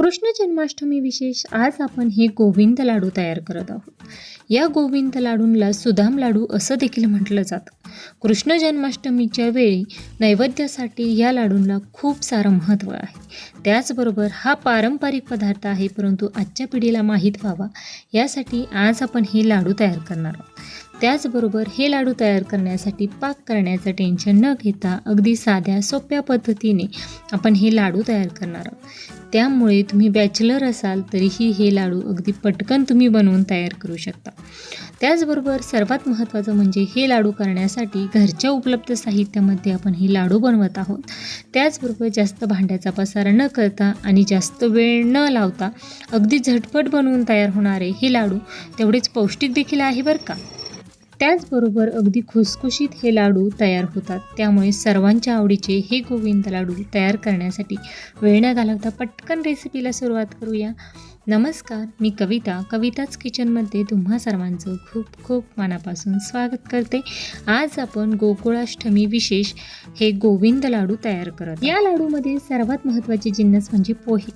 कृष्ण जन्माष्टमी विशेष आज आपण हे गोविंद लाडू तयार करत आहोत. या गोविंद लाडूंला सुदाम लाडू असं देखील म्हटलं जातं. कृष्ण जन्माष्टमीच्या वेळी नैवेद्यासाठी या लाडूंना खूप सारं महत्त्व आहे. त्याचबरोबर हा पारंपरिक पदार्थ आहे परंतु आजच्या पिढीला माहीत व्हावा यासाठी आज आपण हे लाडू तयार करणार आहोत. त्याचबरोबर हे लाडू तयार करण्यासाठी पाक करण्याचं टेन्शन न घेता अगदी साध्या सोप्या पद्धतीने आपण हे लाडू तयार करणार आहोत. त्यामुळे तुम्ही बॅचलर असाल तरीही हे लाडू अगदी पटकन तुम्ही बनवून तयार करू शकता. त्याचबरोबर सर्वात महत्त्वाचं म्हणजे हे लाडू करण्यासाठी घरच्या उपलब्ध साहित्यामध्ये आपण हे लाडू बनवत आहोत. त्याचबरोबर जास्त भांड्याचा पसारा न करता आणि जास्त वेळ न लावता अगदी झटपट बनवून तयार होणारे हे लाडू तेवढेच पौष्टिक देखील आहे बरं का? त्याचबरोबर अगदी खुसखुशीत हे लाडू तयार होतात. त्यामुळे सर्वांच्या आवडीचे हे गोविंद लाडू तयार करण्यासाठी वेळ न घालवता पटकन रेसिपीला सुरुवात करूया. नमस्कार मी कविता. कविताच किचनमध्ये तुम्हा सर्वांचं खूप खूप मनापासून स्वागत करते. आज आपण गोकुळाष्टमी विशेष हे गोविंद लाडू तयार करत या लाडूमध्ये सर्वात महत्त्वाचे जिन्नस म्हणजे पोहे.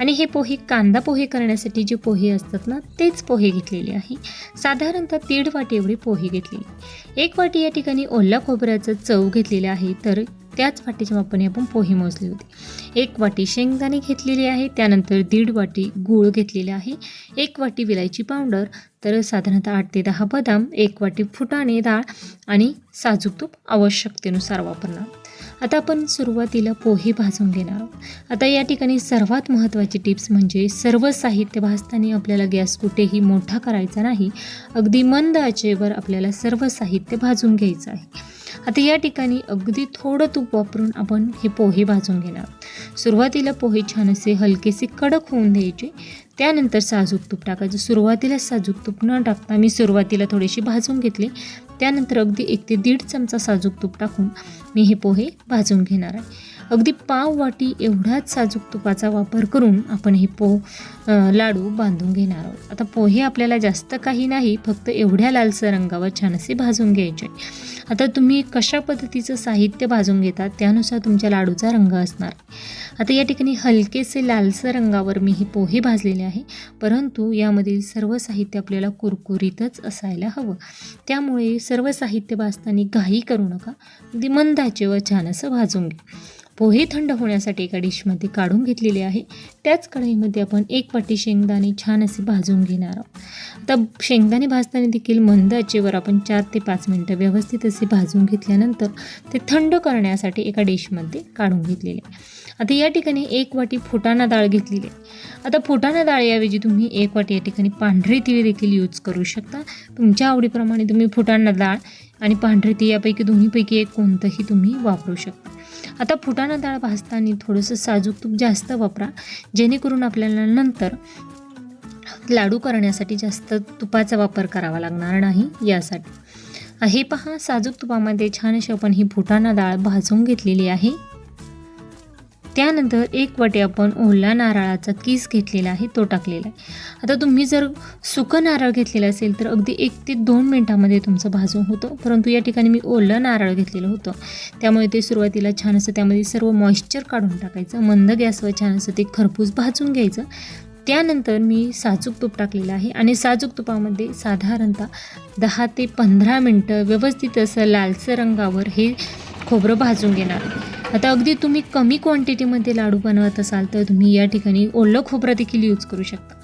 आणि हे पोहे कांदा पोहे करण्यासाठी जे पोहे असतात ना तेच पोहे घेतलेले आहे. साधारणतः दीड वाटी एवढे पोहे घेतलेले. एक वाटी या ठिकाणी ओला खोबऱ्याचं चव घेतलेलं आहे तर त्याच वाटीच्या मापाने आपण पोहे मोजले होते. एक वाटी शेंगदाणे घेतलेली आहे त्यानंतर दीड वाटी गूळ घेतलेले आहे एक वाटी विलायची पावडर तर साधारणतः आठ ते दहा बदाम एक वाटी फुटाणे डाळ आणि साजूक तूप आवश्यकतेनुसार वापरणार. आता आपण सुरुवातीला पोहे भाजून घेणार आहोत. आता या ठिकाणी सर्वात महत्त्वाची टिप्स म्हणजे सर्व साहित्य भाजताना आपल्याला गॅस कुठेही मोठा करायचा नाही अगदी मंद आचेवर आपल्याला सर्व साहित्य भाजून घ्यायचं आहे. आता या ठिकाणी अगदी थोडं तूप वापरून आपण हे पोहे भाजून घेणार. सुरुवातीला पोहे छान असे हलकेसे कडक होऊन द्यायचे. त्यानंतर साजूक तूप टाकायचं. सुरुवातीला साजूक तूप न टाकता मी सुरुवातीला थोडेसे भाजून घेतले. त्यानंतर अगदी एक ते दीड चमचा साजूक तूप टाकून मी हे पोहे भाजून घेणार आहे. अगदी पाव वाटी एवढाच साजूक तुपाचा वापर करून आपण हे पो लाडू बांधून घेणार आहोत. आता पोहे आपल्याला जास्त काही नाही फक्त एवढ्या लालसर रंगावर छान असे भाजून घ्यायचे आता तुम्ही कशा पद्धतीचं साहित्य भाजून घेतात त्यानुसार तुमच्या लाडूचा रंग असणार आता या ठिकाणी हलकेसे लालसर रंगावर मी हे पोहे भाजलेले आहे परंतु यामधील सर्व साहित्य आपल्याला कुरकुरीतच असायला हवं. त्यामुळे सर्व साहित्य भाजताना घाई करू नका. अगदी मंदाचे व छान असं भाजून घ्या. पोहे थंड होण्यासाठी एका डिशमध्ये काढून घेतलेले आहे. त्याच कढईमध्ये आपण एक वाटी शेंगदाणे छान असे भाजून घेणार आहोत. आता शेंगदाणे भाजताना देखील मंद आचेवर आपण चार ते पाच मिनटं व्यवस्थित असे भाजून घेतल्यानंतर ते थंड करण्यासाठी एका डिशमध्ये काढून घेतलेले आहे. आता या ठिकाणी एक वाटी फुटाणा डाळ घेतलेली आहे. आता फुटाणा डाळीऐवजी तुम्ही एक वाटी या ठिकाणी पांढरी तिळ देखील यूज करू शकता. तुमच्या आवडीप्रमाणे तुम्ही फुटाणा डाळ आणि पांढरी ती यापैकी दोन्हीपैकी एक कोणतंही तुम्ही वापरू शकता. आता फुटाणा डाळ भाजताना थोडंसं साजूक तूप जास्त वापरा जेणेकरून आपल्याला नंतर लाडू करण्यासाठी जास्त तुपाचा वापर करावा लागणार नाही यासाठी. हे पहा साजूक तुपामध्ये छान अशी आपण ही फुटाणा डाळ भाजून घेतलेली आहे. त्यानंतर एक वाटी आपण ओला नारळाचा किस घेतलेला आहे तो टाकलेला आहे. आता तुम्ही जर सुकं नारळ घेतलेलं असेल तर अगदी एक ते दोन मिनटामध्ये तुमचं भाजून होतं. परंतु या ठिकाणी मी ओलं नारळ घेतलेलं होतं. त्यामुळे ते सुरुवातीला छान असं त्यामध्ये सर्व मॉइश्चर काढून टाकायचं मंद गॅसवर छान असं ते खरपूस भाजून घ्यायचं. त्यानंतर मी साजूक तूप टाकलेलं आहे आणि साजूक तुपामध्ये साधारणतः दहा ते पंधरा मिनटं व्यवस्थित असं लालसर रंगावर हे खोबरं भाजून घेणार आता अगदी तुम्ही कमी क्वांटिटीमध्ये लाडू बनवत असाल तर तुम्ही या ठिकाणी ओलं खोबरं देखील यूज करू शकता.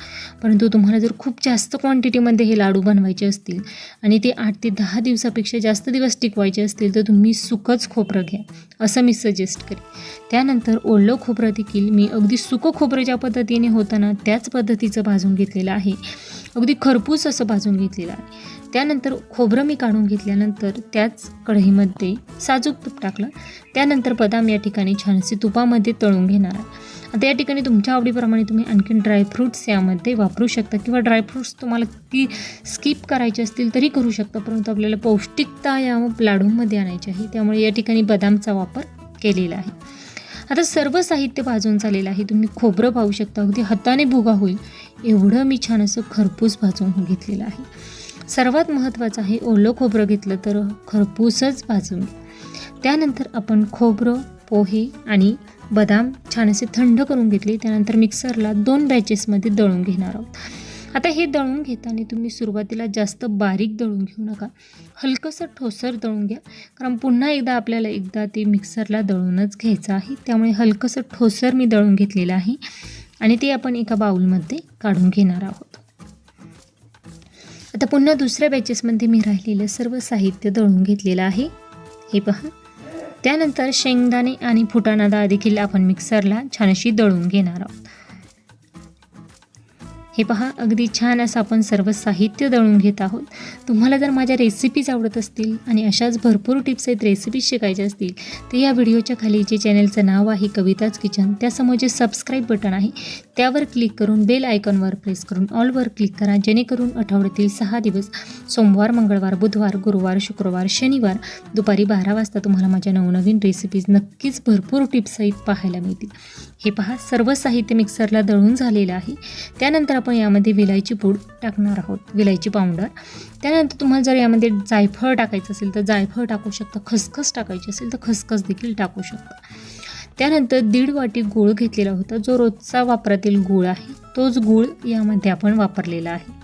परंतु तुम्हाला जर खूप जास्त क्वांटिटीमध्ये हे लाडू बनवायचे असतील आणि ते आठ ते दहा दिवसापेक्षा जास्त दिवस टिकवायचे असतील तर तुम्ही सुकंच खोबरं घ्या असं मी सजेस्ट करेन. त्यानंतर ओलं खोबरं देखील मी अगदी सुकं खोबरं ज्या पद्धतीने होताना त्याच पद्धतीचं भाजून घेतलेलं आहे. अगदी खरपूस असं भाजून घेतलेलं आहे. त्यानंतर खोबरं मी काढून घेतल्यानंतर त्याच कढईमध्ये साजूक तूप टाकलं. त्यानंतर बदाम या ठिकाणी छानसे तुपामध्ये तळून घेणार. आहे आता या ठिकाणी तुमच्या आवडीप्रमाणे तुम्ही आणखीन ड्रायफ्रूट्स यामध्ये वापरू शकता किंवा ड्रायफ्रूट्स तुम्हाला ती स्किप करायचे असतील तरी करू शकता परंतु आपल्याला पौष्टिकता या लाडूमध्ये आणायची आहे. त्यामुळे या ठिकाणी बदामचा वापर केलेला आहे. आता सर्व साहित्य भाजून झालेलं आहे. तुम्ही खोबरं पाहू शकता. अगदी हाताने भुगा होईल. एवढं मी छान असं खरपूस भाजून घेतलेलं आहे. सर्वात महत्त्वाचं आहे ओलं खोबरं घेतलं तर खरपूसच भाजून. त्यानंतर आपण खोबरं पोहे आणि बदाम छान असे थंड करून घेतले. त्यानंतर मिक्सरला दोन बॅचेसमध्ये दळून घेणार आहोत. आता हे दळून घेताना तुम्ही सुरुवातीला जास्त बारीक दळून घेऊ नका. हलकंसं ठोसर दळून घ्या. कारण पुन्हा एकदा आपल्याला एकदा ते मिक्सरला दळूनच घ्यायचं आहे. त्यामुळे हलकंसं ठोसर मी दळून घेतलेलं आहे. आणि ते आपण एका बाऊलमध्ये काढून घेणार आहोत. आता पुन्हा दुसऱ्या बॅचेसमध्ये मी राहिलेलं सर्व साहित्य दळून घेतलेलं आहे. हे पहा. त्यानंतर शेंगदाणे आणि फुटाणा डाळ देखील आपण मिक्सरला छान अशी दळून घेणार आहोत. हे पहा अगदी छान असं आपण सर्व साहित्य दळून घेत आहोत. तुम्हाला जर माझ्या रेसिपीज आवडत असतील आणि अशाच भरपूर टिप्स आहेत रेसिपीज शिकायच्या असतील तर या व्हिडिओच्या खाली जे चॅनलचं नाव आहे कविताच किचन त्यासमोर जे सबस्क्राईब बटन आहे त्यावर क्लिक करून बेल आयकॉनवर प्रेस करून ऑलवर क्लिक करा जेणेकरून आठवड्यातील सहा दिवस सोमवार मंगळवार बुधवार गुरुवार शुक्रवार शनिवार दुपारी बारा वाजता तुम्हाला माझ्या नवनवीन रेसिपीज नक्कीच भरपूर टिप्स आहेत पाहायला मिळतील. हे पहा सर्व साहित्य मिक्सरला दळून झालेलं आहे. त्यानंतर आपण यामध्ये विलायची पूड टाकणार आहोत विलायची पावडर. त्यानंतर तुम्हाला जर यामध्ये जायफळ टाकायचं असेल तर जायफळ टाकू शकता खसखस टाकायची असेल तर खसखस देखील टाकू शकता. त्यानंतर दीड वाटी गूळ घेतलेला होता जो रोजचा वापरातील गूळ आहे तोच गूळ यामध्ये आपण वापरलेला आहे.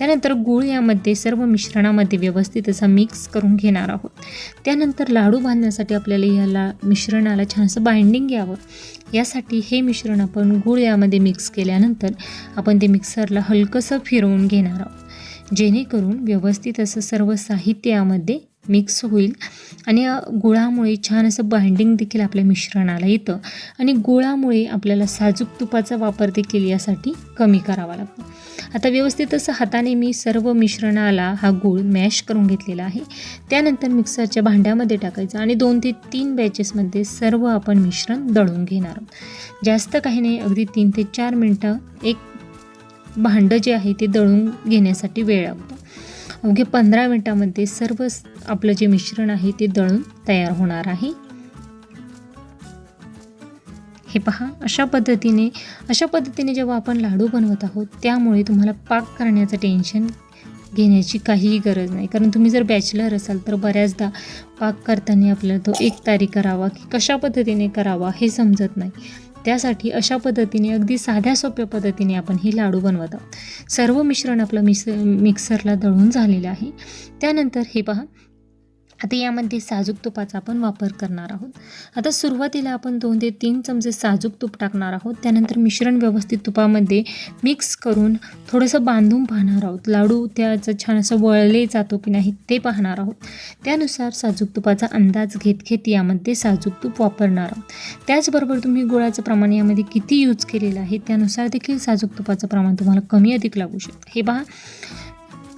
त्यानंतर गूळ यामध्ये सर्व मिश्रणामध्ये व्यवस्थित असा मिक्स करून घेणार आहोत. त्यानंतर लाडू बांधण्यासाठी आपल्याला याला मिश्रणाला छानसं बाइंडिंग यावं यासाठी हे मिश्रण आपण गूळ यामध्ये मिक्स केल्यानंतर आपण ते मिक्सरला हलकंसं फिरवून घेणार आहोत. जेणेकरून व्यवस्थित असं सर्व साहित्य यामध्ये मिक्स होईल आणि गुळामुळे छान असं बाइंडिंग देखील आपल्या मिश्रणाला येतं आणि गुळामुळे आपल्याला साजूक तुपाचा वापर देखील यासाठी कमी करावा लागतो. आता व्यवस्थित असं हाताने मी सर्व मिश्रणाला हा गूळ मॅश करून घेतलेला आहे. त्यानंतर मिक्सरच्या भांड्यामध्ये टाकायचं आणि दोन ते तीन बॅचेसमध्ये सर्व आपण मिश्रण दळून घेणार आहोत. जास्त काही नाही अगदी तीन ते चार मिनटं एक भांडं जे आहे ते दळून घेण्यासाठी वेळ लागतो. अवघ्या पंधरा मिनटामध्ये सर्व आपलं जे मिश्रण आहे ते दळून तयार होणार आहे. हे पहा अशा पद्धतीने अशा पद्धतीने जेव्हा आपण लाडू बनवत आहोत त्यामुळे तुम्हाला पाक करण्याचं टेन्शन घेण्याची काहीही गरज नाही. कारण तुम्ही जर बॅचलर असाल तर बऱ्याचदा पाक करताना आपल्याला तो एक तारी करावा की कशा पद्धतीने करावा हे समजत नाही. त्यासाठी अशा पद्धतीने अगदी साध्या सोप्या पद्धतीने आपण हे लाडू बनवत आहोत. सर्व मिश्रण आपलं मिस मिक्सरला दळून झालेलं आहे. त्यानंतर हे पहा आता यामध्ये साजूक तुपाचा आपण वापर करणार आहोत. आता सुरुवातीला आपण दोन ते तीन चमचे साजूक तूप टाकणार आहोत. त्यानंतर मिश्रण व्यवस्थित तुपामध्ये मिक्स करून थोडंसं बांधून पाहणार आहोत. लाडू त्याचं छान असं वळले जातो की नाही ते पाहणार आहोत. त्यानुसार साजूक तुपाचा अंदाज घेत घेत यामध्ये साजूक तूप वापरणार आहोत. त्याचबरोबर तुम्ही गुळाचं प्रमाण यामध्ये किती यूज केलेलं आहे त्यानुसार देखील साजूक तुपाचं प्रमाण तुम्हाला कमी अधिक लागू शकतं हे पहा.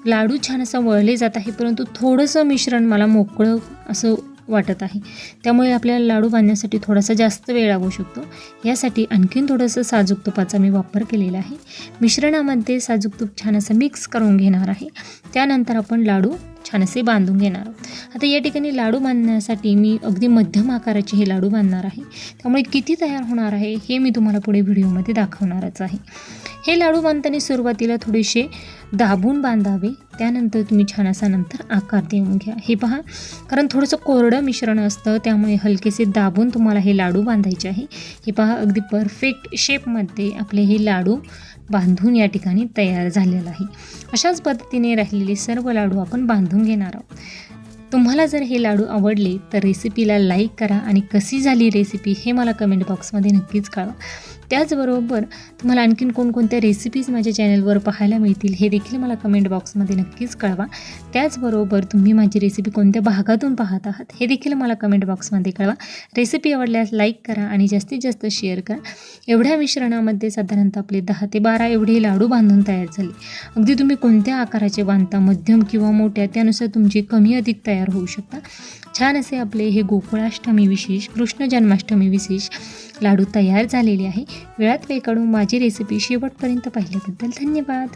लाडू छान असं वळले जात आहे परंतु थोडंसं मिश्रण मला मोकळं असं वाटत आहे. त्यामुळे आपल्याला लाडू बांधण्यासाठी थोडासा जास्त वेळ लागू शकतो. यासाठी आणखीन थोडंसं साजूक तुपाचा मी वापर केलेला आहे. मिश्रणामध्ये साजूक तूप छान असं मिक्स करून घेणार आहे. त्यानंतर आपण लाडू छान असे बांधून घेणार आहोत. आता या ठिकाणी लाडू बांधण्यासाठी मी अगदी मध्यम आकाराचे हे लाडू बांधणार आहे. त्यामुळे किती तयार होणार आहे हे मी तुम्हाला पुढे व्हिडिओमध्ये दाखवणारच आहे. हे लाडू बांधताना सुरुवातीला थोडेसे दाबून बांधावे त्यानंतर तुम्ही छान असा नंतर आकार देऊन घ्या. हे पहा कारण थोडंसं कोरडं मिश्रण असतं त्यामुळे हलकेसे दाबून तुम्हाला हे लाडू बांधायचे आहे. हे पहा अगदी परफेक्ट शेपमध्ये आपले हे लाडू बांधून या ठिकाणी तयार झालेलं आहे. अशाच पद्धतीने राहिलेले सर्व लाडू आपण बांधून घेणार आहोत. तुम्हाला जर हे लाडू आवडले तर रेसिपीला लाईक करा आणि कशी झाली रेसिपी हे मला कमेंट बॉक्समध्ये नक्कीच कळवा. त्याचबरोबर तुम्हाला आणखीन कोणकोणत्या रेसिपीज माझ्या चॅनलवर पाहायला मिळतील हे देखील मला कमेंट बॉक्समध्ये नक्कीच कळवा. त्याचबरोबर तुम्ही माझी रेसिपी कोणत्या भागातून पाहत आहात हे देखील मला कमेंट बॉक्समध्ये कळवा. रेसिपी आवडल्यास लाईक करा आणि जास्तीत जास्त शेअर करा. एवढ्या मिश्रणामध्ये साधारणतः आपले दहा ते बारा एवढे लाडू बांधून तयार झाले. अगदी तुम्ही कोणत्या आकाराचे बांधता मध्यम किंवा मोठ्या त्यानुसार तुमचे कमी अधिक तयार होऊ शकता. छान असे आपले हे गोकुळाष्टमी विशेष कृष्ण जन्माष्टमी विशेष लाडू तयार झालेले आहे. वेळात वेळ काढून माझी रेसिपी शेवटपर्यंत पाहिल्याबद्दल धन्यवाद.